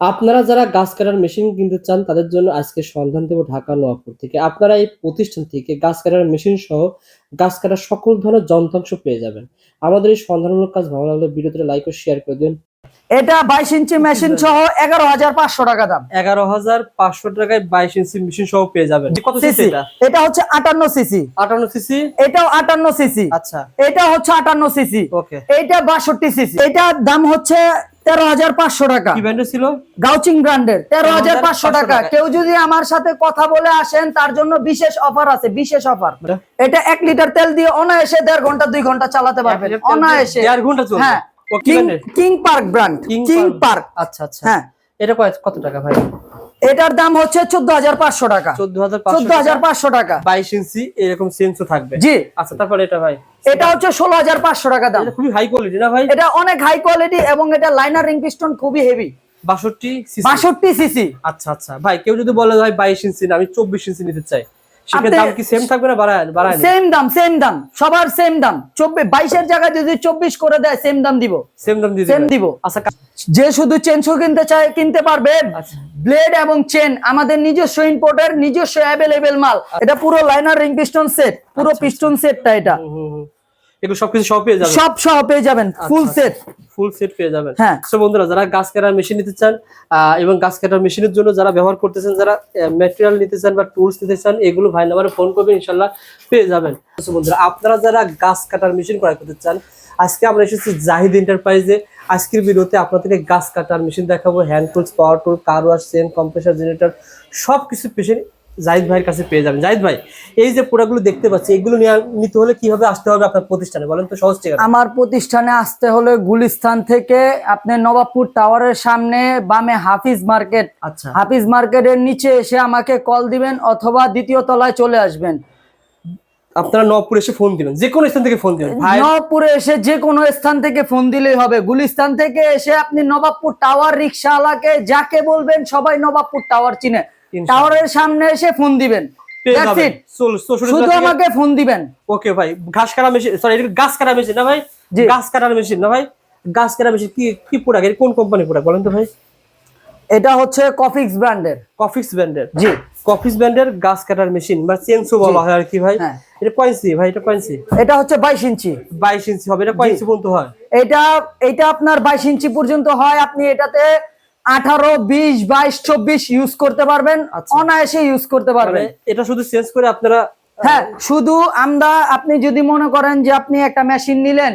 আপনারা যারা গাছ কাটার মেশিন কিনতে চান তাদের জন্য আজকে সন্ধান দেব ঢাকা নোয়াপুর থেকে। আপনারা এই প্রতিষ্ঠান থেকে গাছ কাটার মেশিন সহ গাছ কাটার সকল ধরনের যন্ত্রাংশ পেয়ে যাবেন। আমাদের এই সন্ধানমূলক কাজ ভালো লাগলে ভিডিওতে লাইক ও শেয়ার করে দিন। এটা বাইশ ইঞ্চি মেশিন সহ এগারো হাজার পাঁচশো টাকা দাম। এগারো হাজার পাঁচশো টাকায় বাইশ ইঞ্চি মেশিন সহ পেয়ে যাবেন। কত সিসি সিসি এটা? এটা হচ্ছে আটান্ন সিসি। আটান্ন সিসি? এটাও আটান্ন সিসি। আচ্ছা। এটা হচ্ছে আটান্ন সিসি। ওকে। এটা বাষট্টি সিসি। এটার দাম হচ্ছে তেরো হাজার পাঁচশো টাকা। ছিল? গাউচিং ব্র্যান্ডের তেরো হাজার পাঁচশো টাকা। কেউ যদি আমার সাথে কথা বলে আসেন তার জন্য বিশেষ অফার আছে বিশেষ অফার এটা? এটা এক লিটার তেল দিয়ে অনায়াসে দেড় ঘণ্টা দুই ঘণ্টা চালাতে পারবেন। অনায়াসে। দেড় ঘণ্টা হ্যাঁ। King park brand king park আচ্ছা আচ্ছা। হ্যাঁ। এটা কত টাকা ভাই? এটার দাম হচ্ছে চোদ্দ হাজার পাঁচশো টাকা। চোদ্দ হাজার পাঁচশো টাকা? বাইশ ইঞ্চি এরকম সেন্সও থাকবে? জি। আচ্ছা তারপরে এটা ভাই। এটা হচ্ছে ষোলো হাজার পাঁচশো টাকা দাম। খুবই হাই কোয়ালিটি না ভাই? এটা অনেক হাই কোয়ালিটি এবং এটা লাইনার রিং পিস্টন খুবই হেভি বাষট্টি বাষট্টি সিসি আচ্ছা আচ্ছা। ভাই কেউ যদি বলে ভাই বাইশ ইঞ্চি না আমি চব্বিশ ইঞ্চি নিতে চাই। দাম কি সেম থাকবে না বাড়ায় বাড়ায় সেম দাম সেম দাম। সবার সেম দাম। চব্বিশ বাইশের জায়গায় যদি চব্বিশ করে দেয় সেম দাম দিব। সেম দাম দিয়ে সেম দিব। আচ্ছা যে শুধু চেনশো কিনতে চায় কিনতে পারবে। আচ্ছা। ব্লেড এবং চেন আমাদের নিজস্ব ইম্পোর্টের নিজস্ব অ্যাভেলেবেল মাল। এটা পুরো লাইনার রিং পিস্টন সেট পুরো আচ্ছা, পিস্টন সেটটা এটা। হুম, হুম, হুম। এগুলো সবকিছু সব পেয়ে যাবে সব সহ পেয়ে যাবেন ফুল আচ্ছা, সেট ফুল সেট পেয়ে যাবেন। হ্যাঁ। তো বন্ধুরা যারা গাছ কাটার মেশিন নিতে চান এবং গাছ কাটার মেশিনের জন্য যারা ব্যবহার করতেছেন যারা ম্যাটেরিয়াল নিতে চান বা টুলস নিতে চান এগুলো ভাই নাম্বারে ফোন করবেন ইনশাল্লাহ পেয়ে যাবেন। বন্ধুরা আপনারা যারা গাছ কাটার মেশিন ক্রয় করতে চান আজকে আমরা এসেছি জাহিদ এন্টারপ্রাইজে আজকের ভিডিওতে আপনাদেরকে গাছ কাটার মেশিন দেখাবো hand tools power tool car wash chain compressor generator সব কিছু মেশিন জাহিদ ভাইয়ের কাছে পেয়ে যাবেন। জাহিদ ভাই এই যে প্রোডাক্টগুলো দেখতে পাচ্ছি এগুলো নিতে হলে কীভাবে আসতে হবে আপনার প্রতিষ্ঠানে? বলেন তো সহজ ঠিকানা। আমার প্রতিষ্ঠানে আসতে হলে গুলিস্তান থেকে আপনি নবাবপুর টাওয়ারের সামনে বামে হাফিজ মার্কেট। আচ্ছা। হাফিজ মার্কেটের নিচে এসে আমাকে কল দিবেন অথবা দ্বিতীয় তলায় চলে আসবেন। আপনারা নবপুর এসে ফোন দিবেন যে কোনো স্থান থেকে ফোন দিবেন ভাই নবপুরে এসে যে কোনো স্থান থেকে ফোন দিলেই হবে। গুলিস্তান থেকে এসে আপনি নবাবপুর টাওয়ার রিক্সাওয়ালাকে যাকে বলবেন সবাই নবাবপুর টাওয়ার চিনে। টাওয়ারের সামনে এসে ফোন দিবেন। শুধু আমাকে ফোন দিবেন। ওকে ভাই ঘাস কাটা মেশিন সরি এটা গাছ কাটা মেশিন না ভাই। গাছ কাটার মেশিন না ভাই? গাছ কাটা মেশিন কি কি প্রোডাক্ট কোন কোম্পানি প্রোডাক্ট বলেন তো ভাই? এটা হচ্ছে কফিক্স ব্র্যান্ডের কফিক্স ব্র্যান্ডের জি। কফিক্স ব্র্যান্ডের গাছ কাটার মেশিন বা চেনসো বলা হয় আর কি ভাই। হ্যাঁ। এটা কয়েন্সি ভাই এটা কয়েন্সি এটা হচ্ছে বাইশ ইঞ্চি। বাইশ ইঞ্চি হবে এটা কয়েন্সি পর্যন্ত হয়? এটা এটা আপনার বাইশ ইঞ্চি পর্যন্ত হয় আপনি এটাতে আঠারো বিশ বাইশ চব্বিশ ইউজ করতে পারবেন। আচ্ছা। অনায়াসে ইউজ করতে মানে পারবেন এটা শুধু চেঞ্জ করে আপনারা হ্যাঁ শুধু আমরা আপনি যদি মনে করেন যে আপনি একটা মেশিন নিলেন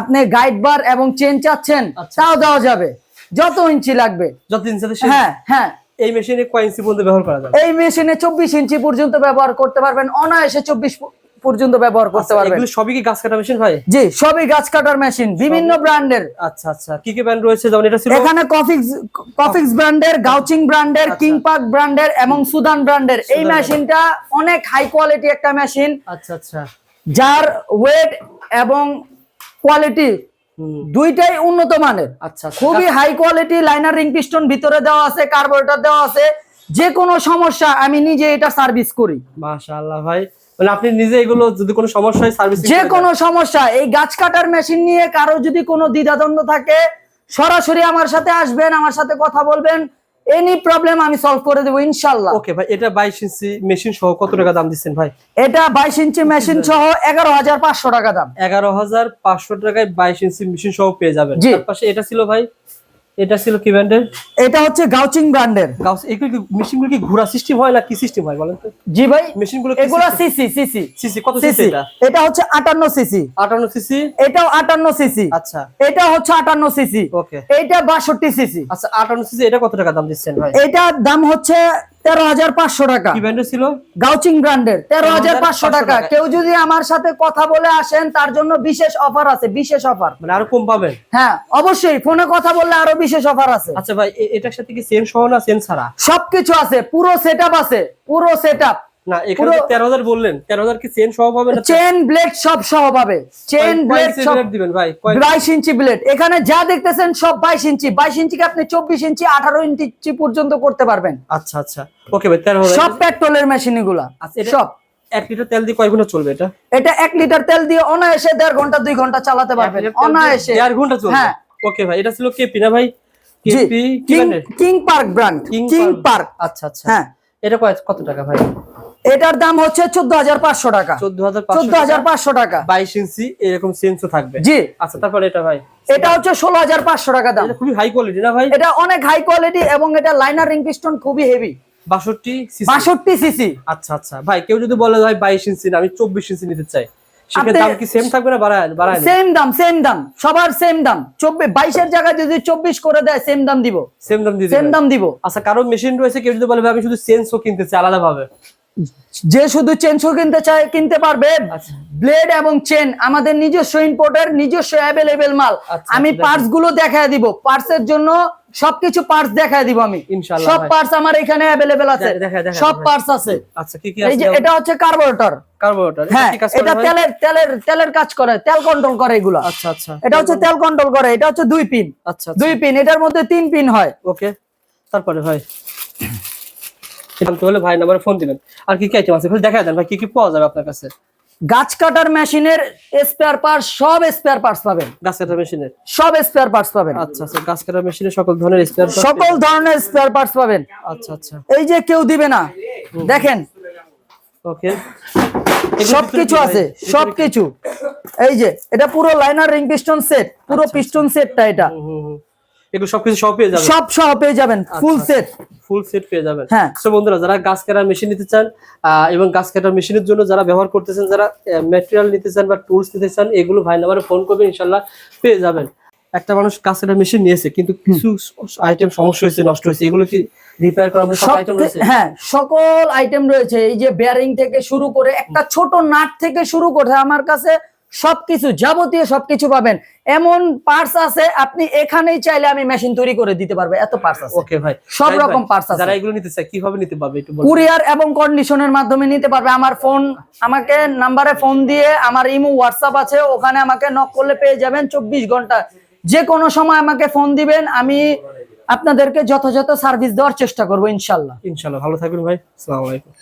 আপনি গাইড বার এবং চেন চাচ্ছেন আচ্ছা। তাও দেওয়া যাবে। যত ইঞ্চি লাগবে। যতদিন সাথে হ্যাঁ হ্যাঁ। এই মেশিনে কয়েন্সি পর্যন্ত ব্যবহার করা যাবে এই মেশিনে চব্বিশ ইঞ্চি পর্যন্ত ব্যবহার করতে পারবেন অনায়াসে চব্বিশ পর্যন্ত ব্যবহার করতে আচ্ছা, পারবেন। এগুলো সবই কি গাছ কাটা মেশিন ভাই জি সবই গাছ কাটার মেশিন বিভিন্ন ব্র্যান্ডের। আচ্ছা আচ্ছা কি কি ব্র্যান্ড রয়েছে? যেমন এটা ছিল এখানে কফিক্স কফিক্স ব্র্যান্ডের গাউচিং ব্র্যান্ডের আচ্ছা। কিং পার্ক ব্র্যান্ডের এবং সুদান ব্র্যান্ডের। এই মেশিনটা অনেক হাই কোয়ালিটি একটা মেশিন। আচ্ছা আচ্ছা। যার ওয়েট এবং কোয়ালিটি দুইটাই উন্নত মানের। আচ্ছা আচ্ছা। খুবই high quality liner ring piston ভিতরে দেওয়া আছে কার্বোরেটর দেওয়া আছে। যে কোনো সমস্যা আমি নিজে এটা সার্ভিস করি। মাশাআল্লাহ ভাই। মানে আপনি নিজে এগুলো যদি কোনো সমস্যা হয় সার্ভিস যে কোনো সমস্যা এই গাছ কাটার মেশিন নিয়ে কারও যদি কোনো দ্বিধাদ্বন্দ্ব থাকে সরাসরি আমার সাথে আসবেন আমার সাথে কথা বলবেন। এনি প্রবলেম আমি সলভ করে দেবো ইনশাল্লাহ। ওকে ভাই এটা 22 ইঞ্চি মেশিন সহ কত টাকা দাম দিচ্ছেন ভাই? এটা বাইশ ইঞ্চি মেশিন সহ এগারো হাজার পাঁচশো টাকা দাম। এগারো হাজার পাঁচশো টাকায় বাইশ ইঞ্চি মেশিন সহ পেয়ে যাবেন। তার পাশে এটা ছিল ভাই এটা ছিল কি ব্র্যান্ডের? এটা হচ্ছে গাউচিং ব্র্যান্ডের। গাউস এগুলো কি মেশিনগুলো কি ঘোরা সিস্টেম হয় না কি সিস্টেম হয় বলেন তো? জি ভাই মেশিনগুলো এগুলো সিসি সিসি। সিসি কত সিসি এটা? এটা হচ্ছে আটান্ন সিসি। 58 সিসি? এটাও আটান্ন সিসি। আচ্ছা। এটা হচ্ছে আটান্ন সিসি। ওকে। এটা 62 সিসি। আচ্ছা 58 সিসি এটা কত টাকা দাম দিচ্ছেন ভাই? এটা দাম হচ্ছে তেরো হাজার পাঁচশো টাকা। ছিল? গাউচিং ব্র্যান্ডের। তেরো হাজার পাঁচশো টাকা। কেউ যদি আমার সাথে কথা বলে আসেন তার জন্য বিশেষ অফার আছে বিশেষ অফার মানে আরও কম পাবেন? হ্যাঁ অবশ্যই ফোনে কথা বললে আরও বিশেষ অফার আছে। আচ্ছা ভাই এটার সাথে কি চেন সহ না চেন ছাড়া? সবকিছু আছে পুরো সেট আছে পুরো সেট না এখানে পুরো- তেরো হাজার বললেন তেরো হাজার কি চেন সহ পাবেন না? চেন ব্লেড সব সহ পাবে। চেন ব্লেড সব দিবেন ভাই কয় বাইশ ইঞ্চি ব্লেড এখানে যা দেখতেছেন সব বাইশ ইঞ্চি বাইশ ইঞ্চিকে আপনি চব্বিশ ইঞ্চি আঠারো ইঞ্চি পর্যন্ত করতে পারবেন। আচ্ছা আচ্ছা। ওকে ভাই তেরো হাজার। সব পেট্রোলের মেশিন এগুলা আচ্ছা, সব। এক লিটার তেল দিয়ে কয় ঘণ্টা চলবে এটা? এটা এক লিটার তেল দিয়ে অনায়াসে দেড় ঘণ্টা দুই ঘণ্টা চালাতে পারবেন। অনায়াসে। দেড় ঘণ্টা চলবে? হ্যাঁ। ওকে ভাই এটা ছিল কেপি না ভাই? KP king park brand king king park. আচ্ছা আচ্ছা। হ্যাঁ। এটা কত টাকা ভাই? এটার দাম হচ্ছে চোদ্দ হাজার পাঁচশো টাকা। চোদ্দ হাজার পাঁচশো টাকা? বাইশ ইঞ্চি এরকম সেন্সও থাকবে? জি। আচ্ছা তারপরে এটা ভাই? এটা হচ্ছে ষোলো হাজার পাঁচশো টাকা দাম। খুবই হাই কোয়ালিটি না ভাই? এটা অনেক হাই কোয়ালিটি এবং এটা লাইনার রিং পিস্টন খুবই হেভি বাষট্টি বাষট্টি সিসি আচ্ছা আচ্ছা। ভাই কেউ যদি বলে ভাই বাইশ ইঞ্চি না আমি চব্বিশ ইঞ্চি নিতে চাই। সেক্ষেত্রে আপনি- দাম কি সেম থাকবে না বাড়ায় বাড়ায় সেম দাম সেম দাম। সবার সেম দাম। চব্বিশ বাইশের জায়গায় যদি চব্বিশ করে দেয় সেম দাম দিব। সেম দাম দিয়ে সেম দাম দিব। আচ্ছা কারও মেশিন রয়েছে কেউ যদি বলে আমি শুধু সেন্সও কিনতে চাই আলাদা ভাবে যে শুধু চেন চেনও কিনতে চায় কিনতে পারবে। আচ্ছা। ব্লেড এবং চেন আমাদের নিজস্ব ইম্পোর্টের নিজস্ব অ্যাভেলেবেল মাল। আচ্ছা, আমি দেখেন। পার্টসগুলো দেখায় দিব। পার্টস এর জন্য সবকিছু পার্টস দেখায় দিব আমি। সব ভাই। পার্টস আমার এখানে অ্যাভেলেবেল আছে। দেখা- দেখা- দেখা সব ভাই। পার্টস আছে। আচ্ছা কি কি এই যে আছে এটা হচ্ছে কার্বোরেটর কার্বোরেটর হ্যাঁ কি কাজ করে এটা তেলের তেলের তেলের কাজ করে তেল কন্ট্রোল করে এগুলো। আচ্ছা আচ্ছা। এটা হচ্ছে তেল কন্ট্রোল করে এটা হচ্ছে দুই পিন আচ্ছা দুই পিন এটার মধ্যে তিন পিন হয়। ওকে তারপরে ভাই। জানতে হলে ভাই নাম্বারে ফোন দিবেন। আর কি কি আইটেম আছে? দেখা দেন ভাই কি কি পাওয়া যাবে আপনার কাছে? গাছ কাটার মেশিনের স্পেয়ার পার্টস সব স্পেয়ার পার্টস পাবেন। গাছ কাটার মেশিনের? সব স্পেয়ার পার্টস পাবেন। আচ্ছা আচ্ছা গাছ কাটার মেশিনের সকল ধরনের স্পেয়ার সকল ধরনের স্পেয়ার পার্টস পাবেন। আচ্ছা আচ্ছা। এই যে কেউ দিবে না দেখেন। ওকে। সবকিছু আছে সবকিছু। এই যে এটা পুরো লাইনার রিং পিস্টন সেট পুরো পিস্টন সেটটা এটা। এগুলো সবকিছু সব পেয়ে যাবেন। সব সহ পেয়ে যাবেন ফুল সেট ফুল সেট পেয়ে যাবেন। হ্যাঁ। তো বন্ধুরা যারা গাছ কাটার মেশিন নিতে চান এবং গাছ কাটার মেশিনের জন্য যারা ব্যবহার করতেছেন যারা ম্যাটেরিয়াল নিতে চান বা টুলস নিতে চান এগুলো ভাই নাম্বারে ফোন করবেন ইনশাল্লাহ পেয়ে যাবেন। একটা মানুষ গাছ কাটার মেশিন নিয়েছে কিন্তু কিছু আইটেম সমস্যা হয়েছে নষ্ট হয়েছে এগুলো কি রিপেয়ার সব আইটেম রয়েছে? হ্যাঁ সকল আইটেম রয়েছে। এই যে বেয়ারিং থেকে শুরু করে একটা ছোট নাট থেকে শুরু করে আমার কাছে সবকিছু যাবতীয় সবকিছু পাবেন। এমন পার্টস আছে আপনি এখানেই চাইলে আমি মেশিন তৈরি করে দিতে পারব এত পার্টস আছে। ওকে ভাই। সব রকম parts আছে। যারা এগুলো নিতে চায় কীভাবে নিতে পারবে একটু বলুন। কুরিয়ার এবং কন্ডিশনের মাধ্যমে নিতে পারবে। আমার ফোন আমাকে নাম্বারে ফোন দিয়ে আমার ইমো হোয়াটসঅ্যাপ আছে ওখানে আমাকে নক করলে পেয়ে যাবেন চব্বিশ ঘণ্টা। যে কোনো সময় আমাকে ফোন দিবেন আমি আপনাদেরকে যথাযথ সার্ভিস দেওয়ার চেষ্টা করব ইনশাল্লাহ। ইনশাল্লাহ ভালো থাকবেন ভাই। আসসালামু আলাইকুম।